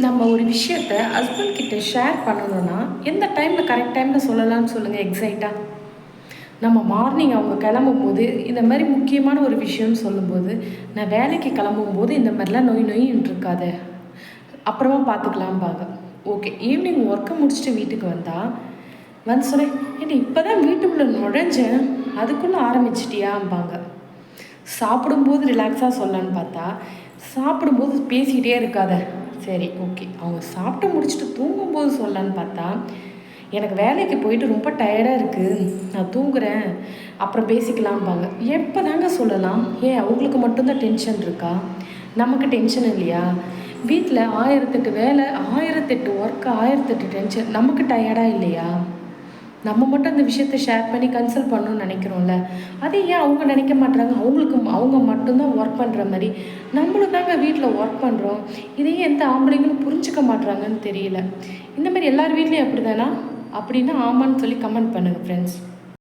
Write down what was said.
நம்ம ஒரு விஷயத்த ஹஸ்பண்ட் கிட்ட ஷேர் பண்ணணும்னா எந்த டைமில் கரெக்ட் டைமில் சொல்லலாம்னு சொல்லுங்கள் எக்ஸைட்டாக நம்ம மார்னிங் அவங்க கிளம்பும் போது இந்த மாதிரி முக்கியமான ஒரு விஷயம்னு சொல்லும்போது நான் வேலைக்கு கிளம்பும் போது இந்த மாதிரிலாம் நொய் நொயின்னு இருக்காத. அப்புறமா பார்த்துக்கலாம்பாங்க ஓகே ஈவினிங் ஒர்க்கை முடிச்சுட்டு வீட்டுக்கு வந்தால் வந்து சொன்னேன் ஏன்டி இப்போ தான் வீட்டுக்குள்ளே நுழைஞ்சேன் அதுக்குள்ளே ஆரம்பிச்சிட்டியாம்பாங்க. சாப்பிடும்போது ரிலாக்ஸாக சொல்லலான்னு பார்த்தா சாப்பிடும்போது பேசிக்கிட்டே இருக்காத. சரி ஓகே அவங்க சாப்பிட்டு முடிச்சுட்டு தூங்கும்போது சொல்லலான்னு பார்த்தா எனக்கு வேலைக்கு போயிட்டு ரொம்ப டயர்டாக இருக்குது நான் தூங்குறேன். அப்புறம் பேசிக்கலாம்பாங்க. எப்போ தாங்க சொல்லலாம்? ஏன் அவங்களுக்கு மட்டும்தான் டென்ஷன் இருக்கா? நமக்கு டென்ஷன் இல்லையா? வீட்டில் ஆயிரத்தெட்டு வேலை ஆயிரத்தெட்டு ஒர்க்கு ஆயிரத்தெட்டு டென்ஷன் நமக்கு டயர்டாக இல்லையா? நம்ம மட்டும் அந்த விஷயத்த ஷேர் பண்ணி கன்சல்ட் பண்ணணும்னு நினைக்கிறோம்ல. அதை ஏன் அவங்க நினைக்க மாட்டுறாங்க அவங்களுக்கு அவங்க மட்டும்தான் ஒர்க் பண்ணுற மாதிரி. நம்மளும் தாங்க வீட்டில் ஒர்க் பண்ணுறோம் இதையே எந்த ஆம்பளைங்களும் புரிஞ்சுக்க மாட்டுறாங்கன்னு தெரியல. இந்த மாதிரி எல்லார் வீட்லேயும் அப்படி தானா அப்படின்னா ஆமான்னு சொல்லி கமெண்ட் பண்ணுங்கள் ஃப்ரெண்ட்ஸ்